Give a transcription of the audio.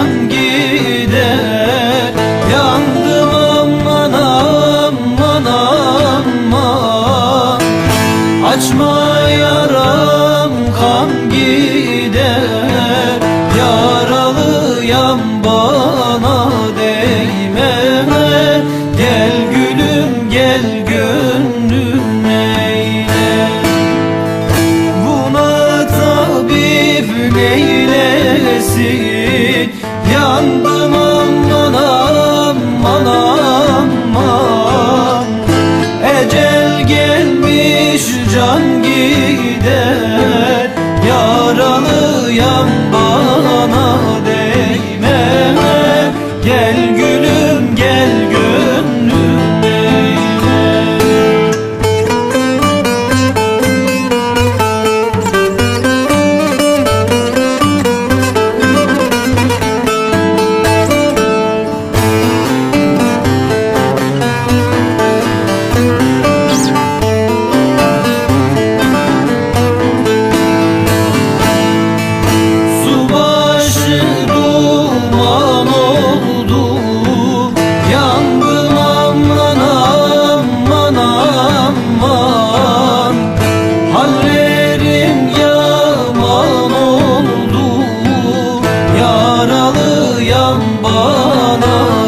can gider. Yandım aman aman aman. Açma yaram kan gider. Yaralıyam bana değme Gel gülüm gel gönlüm Yandım aman aman aman Ecel gelmiş can gider Yaralıyam bana no